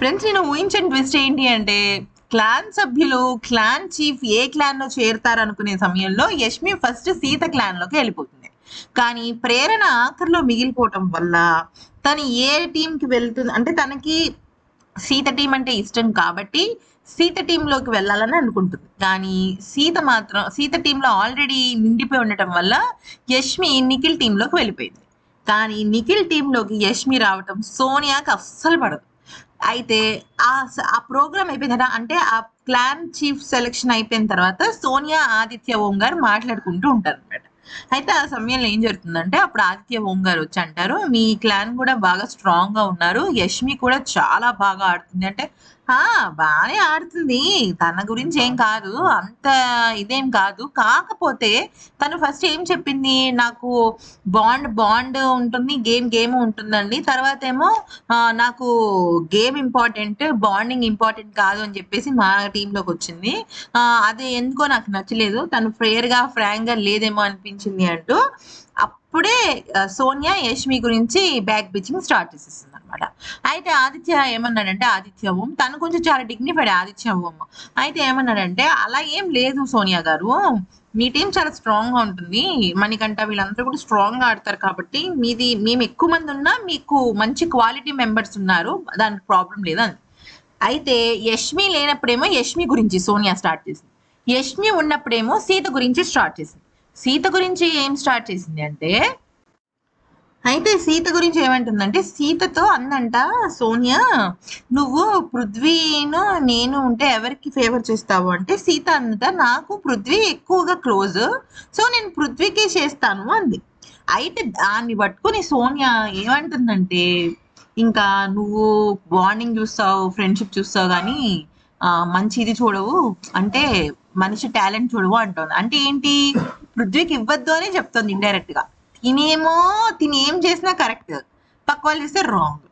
Friends నేను ఊహించిన twist ఏంటి అంటే క్లాన్ సభ్యులు క్లాన్ చీఫ్ ఏ క్లాన్లో సమయంలో యష్మి ఫస్ట్ సీత క్లాన్లోకి వెళ్ళిపోతుంది. కానీ ప్రేరణ ఆఖరిలో మిగిలిపోవటం వల్ల తను ఏ టీం కి వెళ్తుంది అంటే తనకి సీత టీం అంటే ఇష్టం కాబట్టి సీత టీంలోకి వెళ్ళాలని అనుకుంటుంది. కానీ సీత మాత్రం సీత టీంలో ఆల్రెడీ నిండిపోయి ఉండటం వల్ల యష్మి నిఖిల్ టీంలోకి వెళ్ళిపోయింది. కానీ నిఖిల్ టీంలోకి యష్మి రావటం సోనియాకి అస్సలు పడదు. అయితే ఆ స- ఆ ప్రోగ్రామ్ అయిపోయిన తర్వాత అంటే ఆ క్లాన్ చీఫ్ సెలెక్షన్ అయిపోయిన తర్వాత సోనియా ఆదిత్య ఓం గారు మాట్లాడుకుంటూ ఉంటారు అనమాట అయితే ఆ సమయంలో ఏం జరుగుతుందంటే అప్పుడు ఆదిత్య ఓం గారు వచ్చి అంటారు మీ క్లాన్ కూడా బాగా స్ట్రాంగ్గా ఉన్నారు. యష్మి కూడా చాలా బాగా ఆడుతుంది. అంటే ఆ బాగానే ఆడుతుంది. తన గురించి ఏం కాదు. అంత ఇదేం కాదు. కాకపోతే తను ఫస్ట్ ఏం చెప్పింది? నాకు బాండ్ బాండ్ ఉంటుంది గేమ్ గేమ్ ఉంటుందండి. తర్వాత ఏమో నాకు గేమ్ ఇంపార్టెంట్ బాండింగ్ ఇంపార్టెంట్ కాదు అని చెప్పేసి మా టీంలోకి వచ్చింది. అది ఎందుకో నాకు నచ్చలేదు. తను ఫ్రేయర్గా గా గా లేదేమో అనిపించింది అంటూ అప్పుడే సోనియా యష్మి గురించి బ్యాక్ పిచ్చింగ్ స్టార్ట్ చేసేసింది అనమాట అయితే ఆదిత్య ఏమన్నాడంటే ఆదిత్య ఓం. తను కొంచెం చాలా డిగ్నిఫైడ్ ఆదిత్య ఓం. అయితే ఏమన్నాడంటే అలా ఏం లేదు సోనియా గారు. మీ టీం చాలా స్ట్రాంగ్గా ఉంటుంది. మనకంట వీళ్ళందరూ కూడా స్ట్రాంగ్గా ఆడతారు కాబట్టి మీది మేము ఎక్కువ మంది ఉన్నా మీకు మంచి క్వాలిటీ మెంబర్స్ ఉన్నారు. దానికి ప్రాబ్లం లేదని అయితే యష్మి లేనప్పుడేమో యష్మి గురించి సోనియా స్టార్ట్ చేసింది. యష్మి ఉన్నప్పుడేమో సీత గురించి స్టార్ట్ చేసింది. సీత గురించి ఏం స్టార్ట్ చేసింది అంటే అయితే సీత గురించి ఏమంటుందంటే సీతతో అందంట సోనియా నువ్వు పృథ్వీను నేను ఉంటే ఎవరికి ఫేవర్ చేస్తావు అంటే సీత అన్నట నాకు పృథ్వీ ఎక్కువగా క్లోజ్ సో నేను పృథ్వీకే చేస్తాను అంది. అయితే దాన్ని పట్టుకుని సోనియా ఏమంటుందంటే ఇంకా నువ్వు బాండింగ్ చూస్తావు ఫ్రెండ్షిప్ చూస్తావు కానీ మంచిది చూడవు అంటే మనిషి టాలెంట్ చూడవు అంటుంది. అంటే ఏంటి? పృథ్వీకి ఇవ్వద్దు అని చెప్తుంది ఇండైరెక్ట్గా తినేమో తిని ఏం చేసినా కరెక్ట్. పక్క వాళ్ళు చేస్తే రాంగ్.